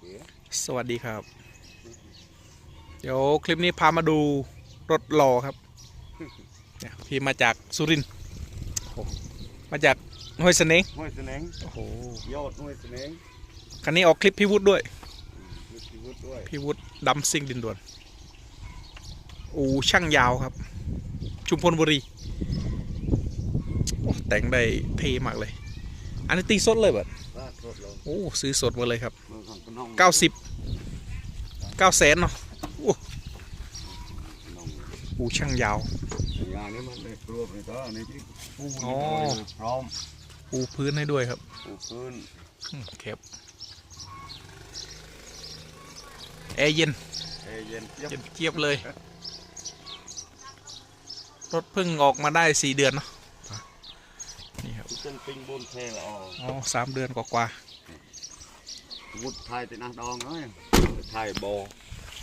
เอ๋สวัสดีครับ เดี๋ยวคลิปนี้พามาดูรถหล่อครับเนี่ยพี่มาจากสุรินทร์โอ้โหมาจากห้วยเสนงห้วยเสนงโอ้โหยอดห้วยเสนงคันนี้ออกคลิปพี่วุฒิด้วยมีชีวิตด้วยพี่วุฒิดำซิ่งดินด่วนอูช่างยาวครับ ชุมพลบุรีโอ้แต่งได้เท่มากเลย อันนี้ตีสดเลยแบบลาดรถลงโอ้ซื้อสดมาเลยครับ เมืองของพนองเก้าสิบเก้าแสนเนาะโอ้พนองอูช่างยาวอย่างนี้มันได้รวบเลยก็ในที่ปูอ๋อเลยพร้อมปูพื้นให้ด้วยครับปูพื้นอืมครับแอร์เย็นเอเย็นเจี๊ยบเย็นเจี๊ยบเลย รถเพิ่งออกมาได้สี่เดือนเนาะนี่ครับจนปิงบนเทละอออ๋อสามเดือนกว่า วุฒไทยตินาดองเอ้ยไทยโบ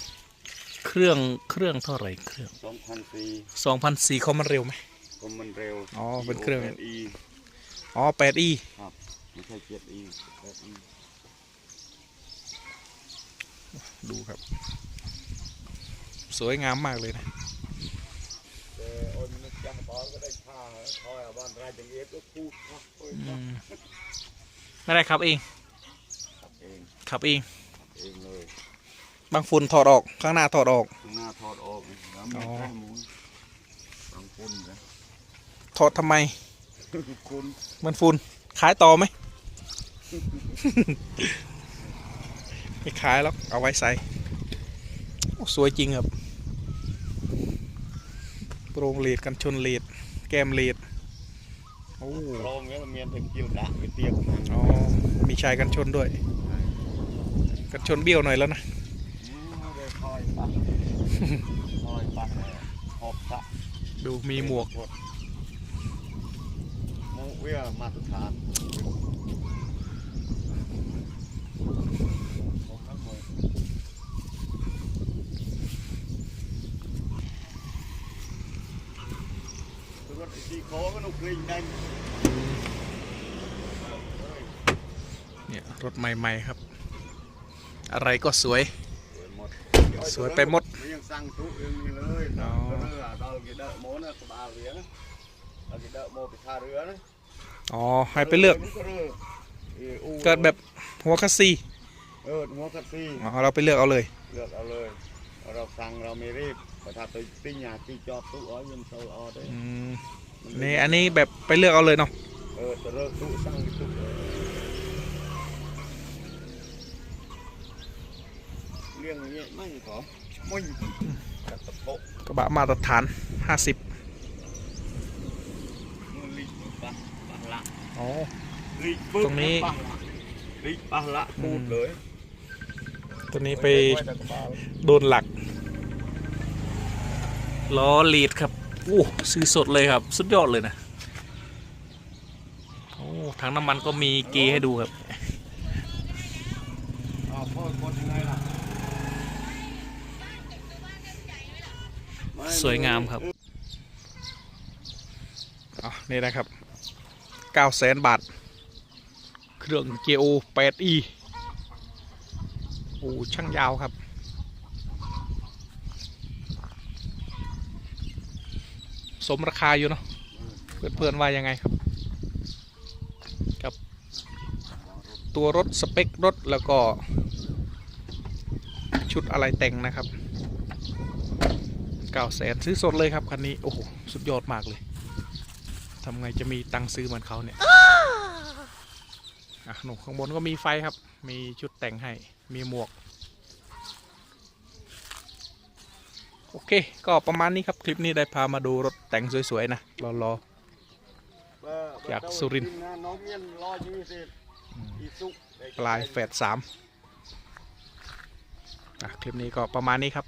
ๆเครื่องเครื่องเท่าไหร่เครื่องสองพันสี่สองพันสี่เขามันเร็วไหมก็มันเร็วอ๋อเป็นเครื่องอีอ๋อแปดอีไม่ใช่เจ็ดอีแปดอีดูครับ สวยงามมากเลยนะแต่โอ้ยมันจังบอลก็ได้ค่าคอยบ้านไรจังเอฟก็พูดครับโอ้ยอืมไม่ได้ครับเองขับเอง ขับเองขับเองเลยบางฝุ่นถอดออกข้างหน้าถอดออก ข้างหน้าถอดออกเลยแล้วอ๋มีอแค่หมูบางคนนะถอดทำไมคุณมันฝุ่นขายต่อไหม ไม่ขายหรอกเอาไว้ใส่โอ้สวยจริงครับโปรงเลดกันชนเลดแก้มเลดโอ้โรงเงี้ยมันเมียนถึงกิ้วด่างไปเตียบมันอ๋อมีชายกันชนด้วย กันชนเบี้ยวหน่อยแล้วนะดูมีหมวกหมูเวียมาตรฐานรถไอ้ที่โค้งก็ต้องกลิงได้เนี่ยรถใหม่ ๆ ครับ อะไรก็สวย สวยหมดสวยไปหมดมันยังสั่งทุกเองนี่เลยอ๋อเรือเรากี่เดอะโมนะกบาเรือนะเรากี่เดอะโมไปท่าเรือนะอ๋อให้ไปเลือกมันก็เรือเอออู้เกิดแบบหัวคัสซีเออหัวคัตซี่อ๋อเราไปเลือกเอาเลย เลือกเอาเลย เราสั่งเราไม่รีบแต่ถ้าไปปิ้งยาตีจอบตู้อ้อยยังโซลออได้อืมมันี่อันนี้แบบไปเลือกเอาเลยเนาะ เออแต่เลิกตู้สั่งตู้เรื่องอย่างเงี้ยไม่ขอไม่กระตะโปะกระบะมาตรฐาน50มันลิบปะปะละอ๋อ ลิบปึ๊บตรงนี้ปะละลิบปะละพูดเลยตัวนี้ไปโดนหลักล้อลีดครับโอ้ซื้อสดเลยครับ สุดยอดเลยนะโอ้ถังน้ำมันก็มีเกยร์ให้ดูครับอ๋อพ่อคนยังไงล่ะ สวยงามครับอ๋อนี่นะครับ9 0 0 0 0 0บาท เครื่อง GO 8E โอ้ช่างยาวครับ สมราคาอยู่เนาะเพื่อนๆว่ายังไงครับกับ ตัวรถ สเปค รถ แล้วก็ชุดอะไรแต่งนะครับ เก้าแสนซื้อสดเลยครับคันนี้ โอ้โห สุดยอดมากเลยทำไงจะมีตังค์ซื้อเหมือนเขาเนี่ยอะหนูข้างบนก็มีไฟครับ มีชุดแต่งให้ มีหมวก โอเค ก็ประมาณนี้ครับ คลิปนี้ได้พามาดูรถแต่งสวย ๆ นะรอรออยากสุรินทร์ปลายแฟดสามคลิปนี้ก็ประมาณนี้ครับ